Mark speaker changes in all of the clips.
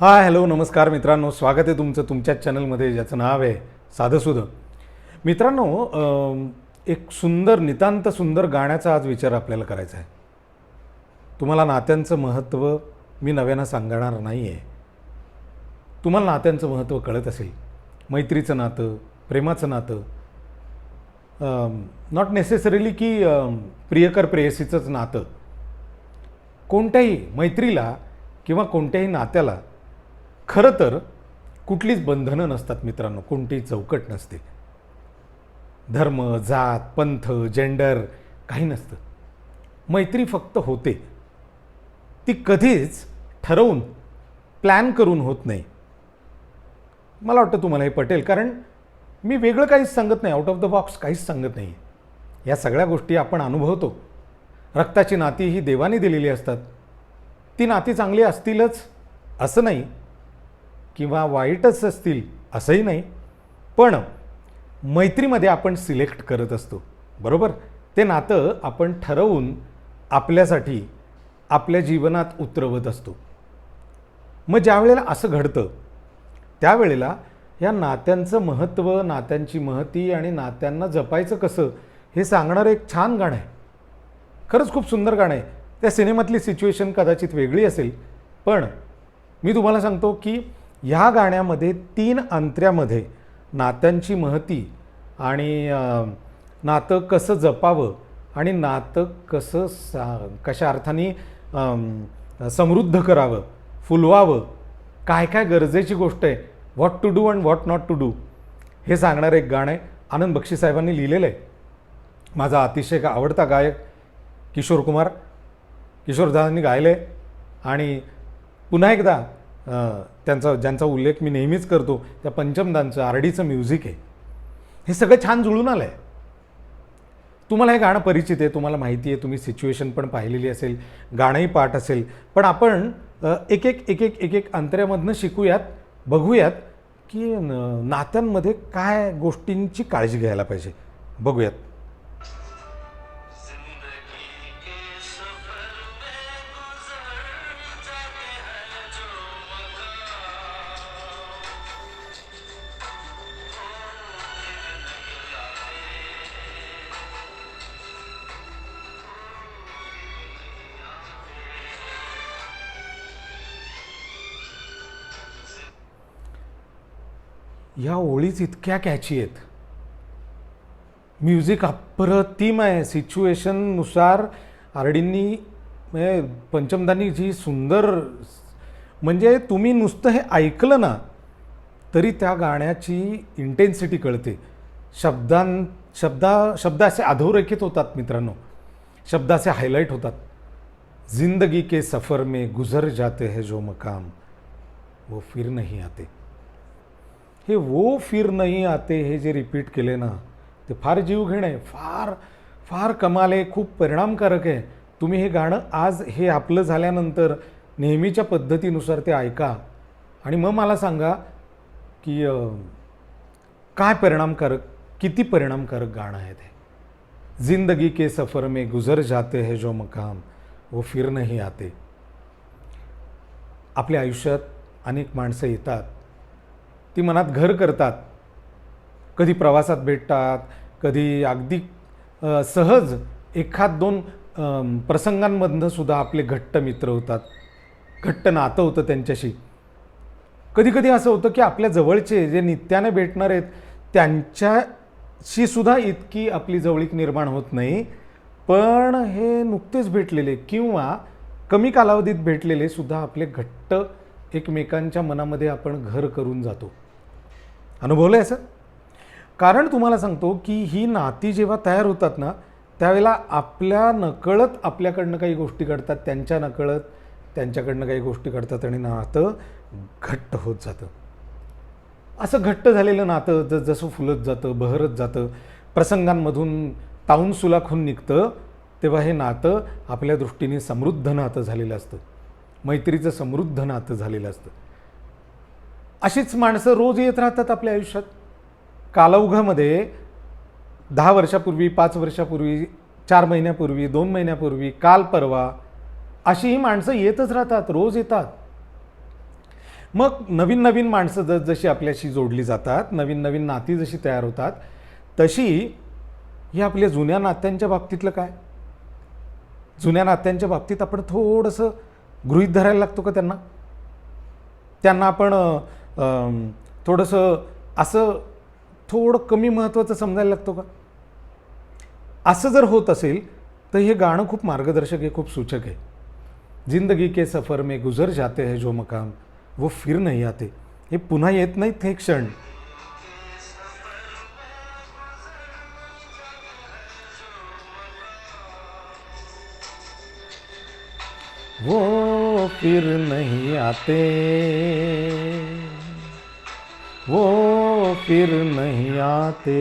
Speaker 1: हा हॅलो नमस्कार मित्रांनो. स्वागत आहे तुमचं तुमच्याच चॅनलमध्ये ज्याचं नाव आहे साधंसुधं. मित्रांनो एक सुंदर नितांत सुंदर गाण्याचा आज विचार आपल्याला करायचा आहे. तुम्हाला नात्यांचं महत्त्व मी नव्यानं सांगणार नाही आहे तुम्हाला नात्यांचं महत्त्व कळत असेल. मैत्रीचं नातं प्रेमाचं नातं नॉट नेसेसरीली की प्रियकर प्रेयसीचंच नातं. कोणत्याही मैत्रीला किंवा कोणत्याही नात्याला खरं तर कुठलीच बंधनं नसतात मित्रांनो कोणतीही चौकट नसते. धर्म जात पंथ जेंडर काही नसतं. मैत्री फक्त होते. ती कधीच ठरवून प्लॅन करून होत नाही. मला वाटतं तुम्हाला हे पटेल कारण मी वेगळं काहीच सांगत नाही आउट ऑफ द बॉक्स काहीच सांगत नाही. या सगळ्या गोष्टी आपण अनुभवतो. रक्ताची नाती ही देवाने दिलेली असतात. ती नाती चांगली असतीलच असं नाही. किंवा वाईटच असतील असंही नाही. पण मैत्रीमध्ये आपण सिलेक्ट करत असतो. बरोबर? ते नातं आपण ठरवून आपल्यासाठी आपल्या जीवनात उतरवत असतो. मग ज्या वेळेला असं घडतं त्यावेळेला या नात्यांचं महत्त्व नात्यांची महती आणि नात्यांना जपायचं कसं हे सांगणारं एक छान गाणं आहे. खरंच खूप सुंदर गाणं आहे. त्या सिनेमातली सिच्युएशन कदाचित वेगळी असेल पण मी तुम्हाला सांगतो की ह्या गाण्यामध्ये तीन अंतऱ्यामध्ये नात्यांची महती आणि नातं कसं जपावं आणि नातं कसं सा कशा अर्थाने समृद्ध करावं फुलवावं काय काय गरजेची गोष्ट आहे what to do and what not to do हे सांगणारं एक गाणं आहे. आनंद बक्षी साहेबांनी लिहिलेलं आहे. माझा अतिशय आवडता गायक किशोर कुमार. किशोरदादांनी गायलं आहे आणि पुन्हा एकदा त्यांचा ज्यांचा उल्लेख मी नेहमीच करतो त्या पंचमदांचं आर डीचं म्युझिक आहे. हे सगळं छान जुळून आलं आहे तुम्हाला हे गाणं परिचित आहे तुम्हाला माहिती आहे तुम्ही सिच्युएशन पण पाहिलेली असेल गाणंही पाठ असेल. पण आपण एक एक एक एक एक एक अंतऱ्यामधनं शिकूयात बघूयात की नात्यांमध्ये काय गोष्टींची काळजी घ्यायला पाहिजे. बघूयात. ह्या ओळीच इतक्या कॅची आहेत. म्युझिक अप्रतिम आहे. सिच्युएशननुसार आरडींनी म्हणजे पंचमदांनी जी सुंदर म्हणजे तुम्ही नुसतं हे ऐकलं ना तरी त्या गाण्याची इंटेन्सिटी कळते. शब्दां शब्दा शब्द असे अधोरेखित होतात मित्रांनो. शब्द असे हायलाईट होतात. जिंदगी के सफ़र में गुजर जाते है जो मकाम. वो फिर नहीं आते. हे वो फिर नाही आते हे जे रिपीट केले ना ते फार जीव घेणं आहे फार फार कमाल आहे खूप परिणामकारक आहे. तुम्ही हे गाणं आज हे आपलं झाल्यानंतर नेहमीच्या पद्धतीनुसार ते ऐका. आणि मग मला सांगा की काय परिणामकारक किती परिणामकारक गाणं आहे ते? जिंदगी के सफ़र में गुजर जाते है जो मकाम वो फिर नाही आते. आपल्या आयुष्यात अनेक माणसं येतात. ती मनात घर करतात. कधी प्रवासात भेटतात कधी अगदी सहज एखाद दोन प्रसंगांमधनं सुद्धा आपले घट्ट मित्र होतात. घट्ट नातं होतं त्यांच्याशी. कधी कधी असं होतं की आपल्या जवळचे जे नित्याने भेटणार आहेत त्यांच्याशी सुद्धा इतकी आपली जवळीक निर्माण होत नाही. पण हे नुकतेच भेटलेले किंवा कमी कालावधीत भेटलेले सुद्धा आपले घट्ट एकमेकांच्या मनामध्ये आपण घर करून जातो. अनुभवलं आहे असं कारण तुम्हाला सांगतो की ही नाती जेव्हा तयार होतात ना त्यावेळेला आपल्या नकळत आपल्याकडनं काही गोष्टी घडतात त्यांच्या नकळत त्यांच्याकडनं काही गोष्टी घडतात आणि नातं घट्ट होत जातं. असं घट्ट झालेलं नातं ज जसं फुलत जातं बहरत जातं प्रसंगांमधून ताऊन सुलाखून निघतं तेव्हा हे नातं आपल्या दृष्टीने समृद्ध नातं झालेलं असतं. मैत्रीचं समृद्ध नातं झालेलं असतं. अशीच माणसं रोज येत राहतात आपल्या आयुष्यात. कालौघामध्ये दहा वर्षापूर्वी पाच वर्षापूर्वी चार महिन्यापूर्वी दोन महिन्यापूर्वी काल परवा अशी ही माणसं येतच राहतात रोज येतात. मग नवीन नवीन माणसं जस जशी आपल्याशी जोडली जातात नवीन नवीन नाती जशी तयार होतात तशी ही आपल्या जुन्या नात्यांच्या बाबतीतलं काय? जुन्या नात्यांच्या बाबतीत आपण थोडंसं गृहीत धरायला लागतो का त्यांना? त्यांना आपण थोडंसं असं थोडं कमी महत्त्वाचं समजायला लागतो का? असं जर होत असेल तर हे गाणं खूप मार्गदर्शक आहे खूप सूचक आहे. जिंदगी के सफर में गुजर जाते हैं जो मकाम वो फिर नाही आते. हे पुन्हा येत नाहीत हे क्षण. वो फिर नहीं आते. वो फिर नहीं आते।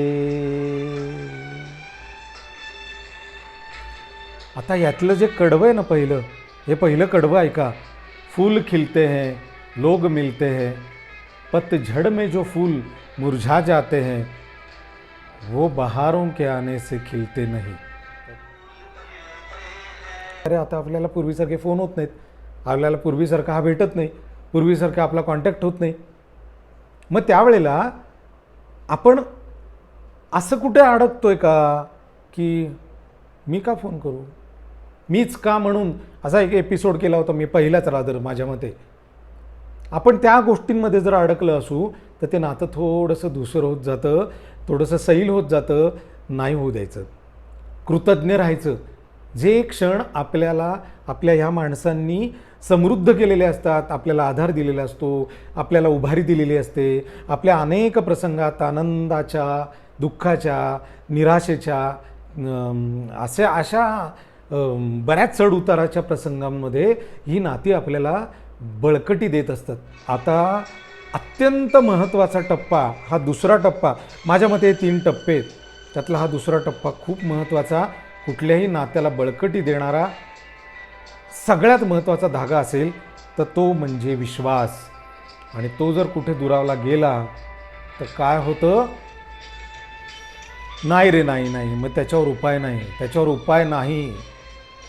Speaker 1: आता यातलं जे कडवं आहे ना पहिलं हे पहिलं कडवं ऐका. फूल खिलते हैं लोग मिलते हैं. पतझड़ में जो फूल मुरझा जाते हैं वो बहारों के आने से खिलते नहीं। अरे आता आपल्याला पूर्वीसारखे फोन होत नाहीत. आपल्याला पूर्वीसारखा हा भेटत नाही. पूर्वीसारखा आपला कॉन्टॅक्ट होत नाही. मग त्यावेळेला आपण असं कुठे अडकतोय का? की मी का फोन करू? मीच का म्हणून? असा एक एपिसोड केला होता मी पहिलाच रादर माझ्या मते. आपण त्या गोष्टींमध्ये जर अडकलं असू तर ते नातं थोडंसं दुसरं होत जातं थोडंसं सैल होत जातं नाही होऊ द्यायचं. कृतज्ञ राहायचं. जे क्षण आपल्याला आपल्या ह्या माणसांनी समृद्ध केलेले असतात आपल्याला आधार दिलेला असतो आपल्याला उभारी दिलेली असते. आपल्या अनेक प्रसंगात आनंदाच्या दुःखाच्या निराशेच्या असे अशा बऱ्याच चढ उताराच्या प्रसंगांमध्ये ही नाती आपल्याला बळकटी देत असतात. आता अत्यंत महत्त्वाचा टप्पा हा दुसरा टप्पा. माझ्या मते तीन टप्पे आहेत. त्यातला हा दुसरा टप्पा खूप महत्त्वाचा. कुठल्याही नात्याला बळकटी देणारा सगळ्यात महत्त्वाचा धागा असेल तर तो म्हणजे विश्वास. आणि तो जर कुठे दुरावला गेला तर काय होतं? नाही रे नाही नाही. मग त्याच्यावर उपाय नाही. त्याच्यावर उपाय नाही.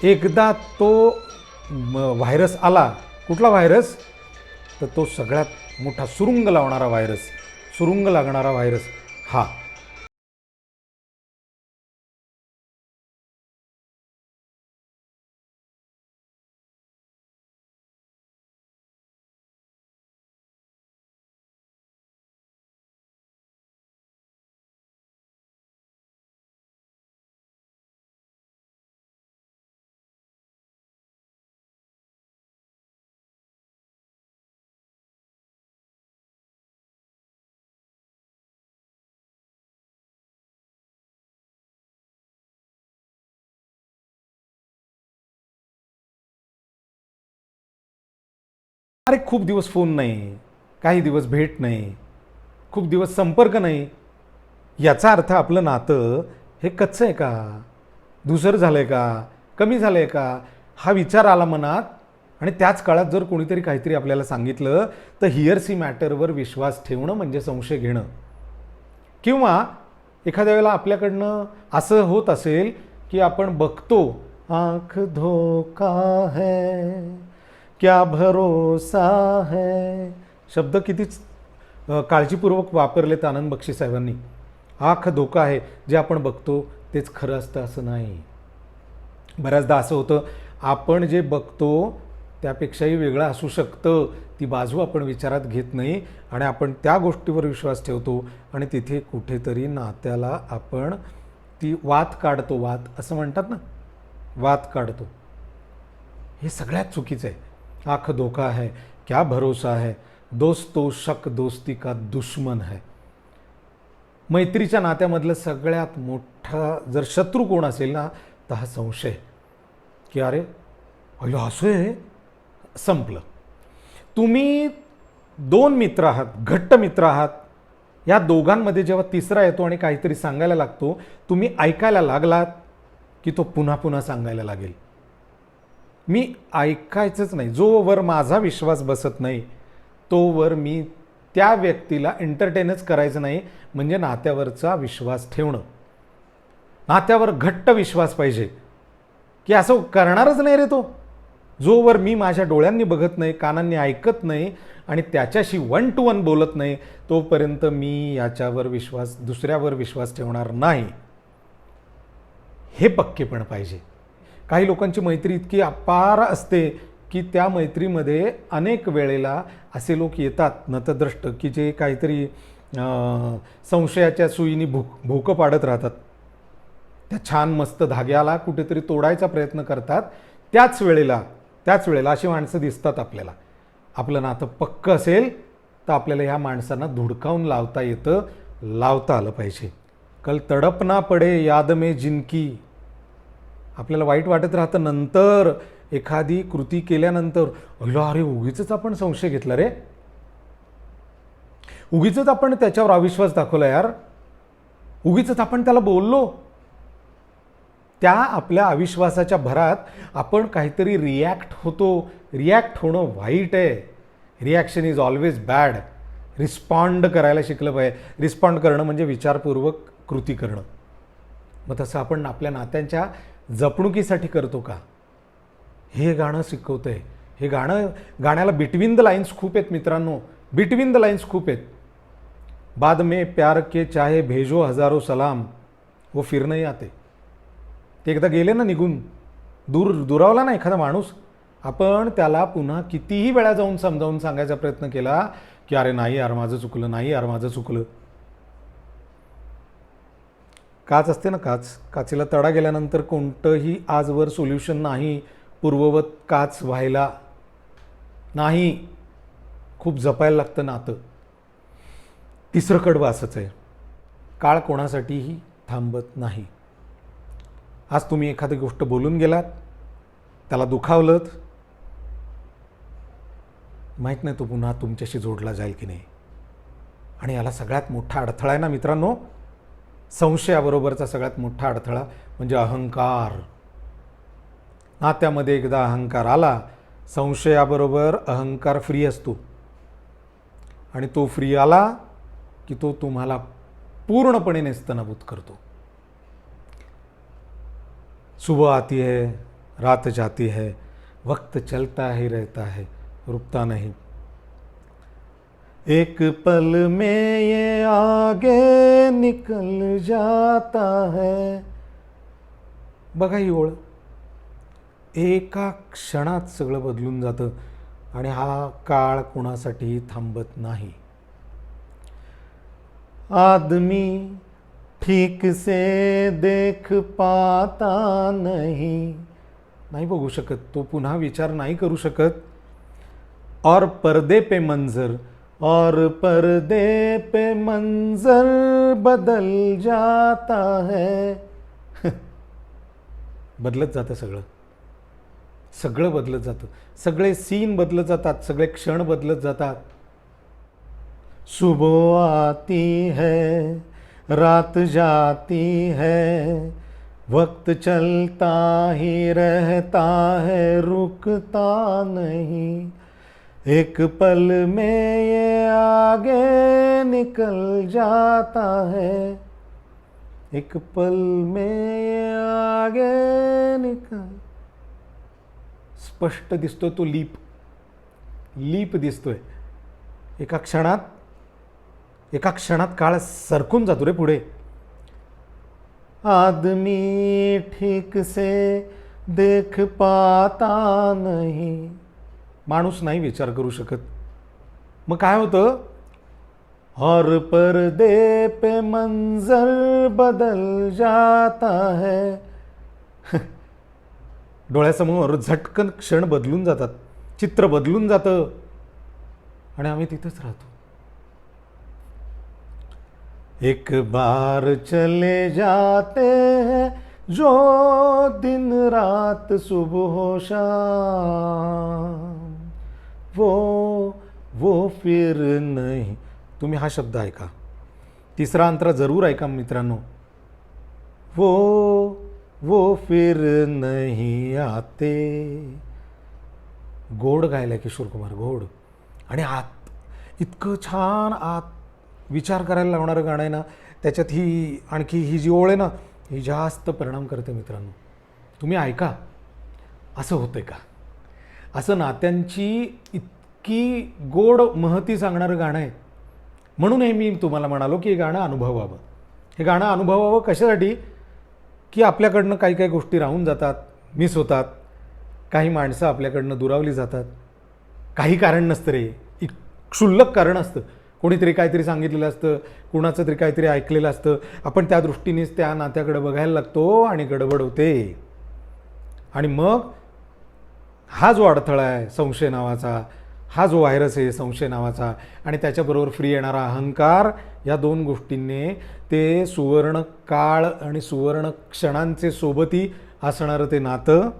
Speaker 1: एकदा तो व्हायरस आला. कुठला व्हायरस? तर तो सगळ्यात मोठा सुरुंग लावणारा व्हायरस. सुरुंग लागणारा व्हायरस. हा. अरे खूप दिवस फोन नाही काही दिवस भेट नाही खूप दिवस संपर्क नाही. याचा अर्थ आपलं नातं हे कच्चं आहे का? दुसरं झालं आहे का? कमी झालं आहे का? हा विचार आला मनात आणि त्याच काळात जर कोणीतरी काहीतरी आपल्याला सांगितलं तर हिअरसी मॅटरवर विश्वास ठेवणं म्हणजे संशय घेणं. किंवा एखाद्या वेळेला आपल्याकडनं असं होत असेल की आपण बघतो आंख धोका है. क्या भरोसा है? शब्द कितीच काळजीपूर्वक वापरलेत आनंद बक्षी साहेबांनी. आख धोका आहे जे आपण बघतो तेच खरं असतं असं नाही. बऱ्याचदा असं होतं आपण जे बघतो त्यापेक्षाही वेगळं असू शकतं ती बाजू आपण विचारात घेत नाही आणि आपण त्या गोष्टीवर विश्वास ठेवतो आणि तिथे कुठेतरी नात्याला आपण ती वात काढतो वात असं म्हणतात ना? वात काढतो. हे सगळ्यात चुकीचं आहे. आख धोखा है क्या भरोसा है? दोस्तो शक दोस्ती का दुश्मन है। मैत्रीच्या नात्यामधलं सगळ्यात मोठा जर शत्रू कोण असेल ना तर हा संशय की अरे अयो असं आहे? संपलं. तुम्ही दोन मित्र आहात घट्ट मित्र आहात. या दोघांमध्ये जेव्हा तिसरा येतो आणि काहीतरी सांगायला लागतो तुम्ही ऐकायला लागलात की तो पुन्हा पुन्हा सांगायला लागेल. मी ऐकायचंच नाही. जोवर माझा विश्वास बसत नाही तोवर मी त्या व्यक्तीला एंटरटेनच करायचं नाही म्हणजे नात्यावरचा विश्वास ठेवणं. नात्यावर घट्ट विश्वास पाहिजे. की असं करणारच नाही रे तो. जोवर मी माझ्या डोळ्यांनी बघत नाही कानांनी ऐकत नाही आणि त्याच्याशी वन टू वन बोलत नाही तोपर्यंत मी याच्यावर विश्वास दुसऱ्यावर विश्वास ठेवणार नाही. हे पक्केपण पाहिजे. काही लोकांची मैत्री इतकी अपार असते की त्या मैत्रीमध्ये अनेक वेळेला असे लोक येतात. नतद्रष्ट की जे काहीतरी संशयाच्या सुईनी भूक भूकं पाडत राहतात. त्या छान मस्त धाग्याला कुठेतरी तोडायचा प्रयत्न करतात. त्याच वेळेला त्याच वेळेला अशी माणसं दिसतात आपल्याला. आपलं नातं पक्क असेल तर आपल्याला ह्या माणसांना धुडकावून लावता येतं लावता आलं पाहिजे. कल तडपना पडे याद मे जिनकी. आपल्याला वाईट वाटत राहतं नंतर एखादी कृती केल्यानंतर अय्या अरे उगीच आपण संशय घेतला रे. उगीच आपण त्याच्यावर अविश्वास दाखवला यार. उगीच आपण त्याला बोललो. त्या आपल्या अविश्वासाच्या भरात आपण काहीतरी रिॲक्ट होतो. रिॲक्ट होणं वाईट आहे. Reaction is always bad respond करायला शिकलं पाहिजे. रिस्पॉन्ड करणं म्हणजे विचारपूर्वक कृती करणं. मग तसं आपण आपल्या नात्यांच्या जपणुकीसाठी करतो का? हे गाणं शिकवतं आहे हे गाणं गाण्याला बिटवीन द लाईन्स खूप आहेत मित्रांनो. बिटवीन द लाईन्स खूप आहेत. बाद में प्यार के चाहे भेजो हजारो सलाम. वो फिर आते. ते एकदा गेले ना निघून. दूर दुरावला ना एखादा माणूस. आपण त्याला पुन्हा कितीही वेळा जाऊन समजावून सांगायचा प्रयत्न केला की अरे नाही यार माझं चुकलं नाही यार माझं चुकलं. काच असते ना काच. काचेला तडा गेल्यानंतर कोणतंही आजवर सोल्युशन नाही. पूर्ववत काच व्हायला नाही. खूप जपायला लागतं नातं. तिसरं कडवं असंच आहे. काळ कोणासाठीही थांबत नाही. आज तुम्ही एखादी गोष्ट बोलून गेलात. त्याला दुखावलं माहीत नाही तो पुन्हा तुमच्याशी जोडला जाईल की नाही. आणि याला सगळ्यात मोठा अडथळा आहे ना मित्रांनो? संशयाबरोबरचा सगळ्यात मोठा अडथळा म्हणजे अहंकार. नात्यामध्ये एकदा अहंकार आला संशयाबरोबर अहंकार फ्री असतो. आणि तो फ्री आला की तो तुम्हाला पूर्णपणे नेस्तनाभूत करतो. सुबह आती है रात जाती है वक्त चलता ही रहता है रुकता नहीं. एक पल में ये आगे निकल जाता है। बघा ही ओळ एका क्षणात सगळं बदलून जातं आणि हा काळ कोणासाठी थांबत नाही. आदमी ठीक से देख पाता नहीं. नाही बघू शकत तो पुन्हा विचार नाही करू शकत. और पर्दे पे मंजर और पर्दे पे मंजर बदल जाता है। बदलत जातं सगळं. सगळं बदलत जातं. सगळे सीन बदलत जातात. सगळे क्षण बदलत जातात. सुबह आती है रात जाती है वक्त चलता ही रहता है रुकता नहीं। एक पल में ये आगे निकल जाता है। एक पल में ये आगे निकल। स्पष्ट दिसतोय तो लीप। लीप दिसतोय। एका क्षणात एका क्षणात काळ सरकून जातो रे पुढे. आदमी ठीक से देख पाता नहीं. माणूस नाही विचार करू शकत. मग काय होतं? और पर्दे पे मंजर बदल जाता है. डोळ्यासमोर झटकन क्षण बदलून जातात. चित्र बदलून जातं. आणि आम्ही तिथंच राहतो. एक बार चले जाते हैं जो दिन रात सुबह हो शाम. वो वो फिर नाही. तुम्ही हा शब्द ऐका. तिसरा अंतरा जरूर ऐका मित्रांनो. वो वो फिर नाही आते. गोड गायला किशोर कुमार गोड. आणि आत इतकं छान आत विचार करायला लावणारं गाणं आहे ना त्याच्यात ही आणखी ही जी ओळ आहे ना ही जास्त परिणाम करते मित्रांनो. तुम्ही ऐका. असं होतं का? असं नात्यांची इतकी गोड महती सांगणारं गाणं आहे. म्हणून हे मी तुम्हाला म्हणालो की हे गाणं अनुभवावं. हे गाणं अनुभवावं कशासाठी? की आपल्याकडनं काही काही गोष्टी राहून जातात मिस होतात काही माणसं आपल्याकडनं दुरावली जातात. काही कारण नसतं रे. एक क्षुल्लक कारण असतं. कोणीतरी काहीतरी सांगितलेलं असतं कुणाचं तरी काहीतरी ऐकलेलं असतं. आपण त्या दृष्टीनेच त्या नात्याकडे बघायला लागतो आणि गडबड होते. आणि मग हा जो अडथळा आहे संशय नावाचा. हा जो व्हायरस आहे संशय नावाचा. आणि त्याच्याबरोबर फ्री येणारा अहंकार या दोन गोष्टींनी ते सुवर्ण काळ आणि सुवर्ण क्षणांचे सोबती असणारं ते नातं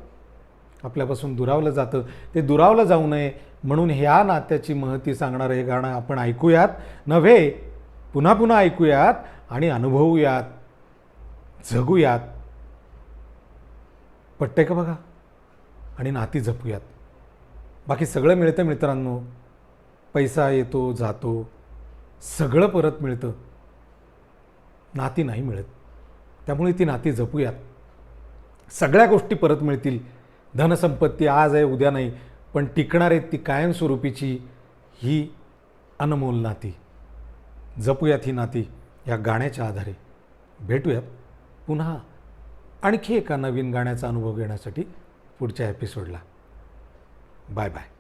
Speaker 1: आपल्यापासून दुरावलं जातं. ते दुरावलं जाऊ नये म्हणून ह्या नात्याची महती सांगणारं हे गाणं आपण ऐकूयात. नव्हे पुन्हा पुन्हा ऐकूयात आणि अनुभवूयात. जगूयात. पटतंय का बघा? आणि नाती जपूयात. बाकी सगळं मिळतं मित्रांनो. पैसा येतो जातो. सगळं परत मिळतं. नाती नाही मिळत. त्यामुळे ती नाती जपूयात. सगळ्या गोष्टी परत मिळतील. धनसंपत्ती आज आहे उद्या नाही. पण टिकणार आहेत ती कायमस्वरूपीची ही अनमोल नाती. जपूयात ही नाती या गाण्याच्या आधारे. भेटूयात पुन्हा आणखी एका नवीन गाण्याचा अनुभव घेण्यासाठी. पुढच्या एपिसोडला. Bye bye.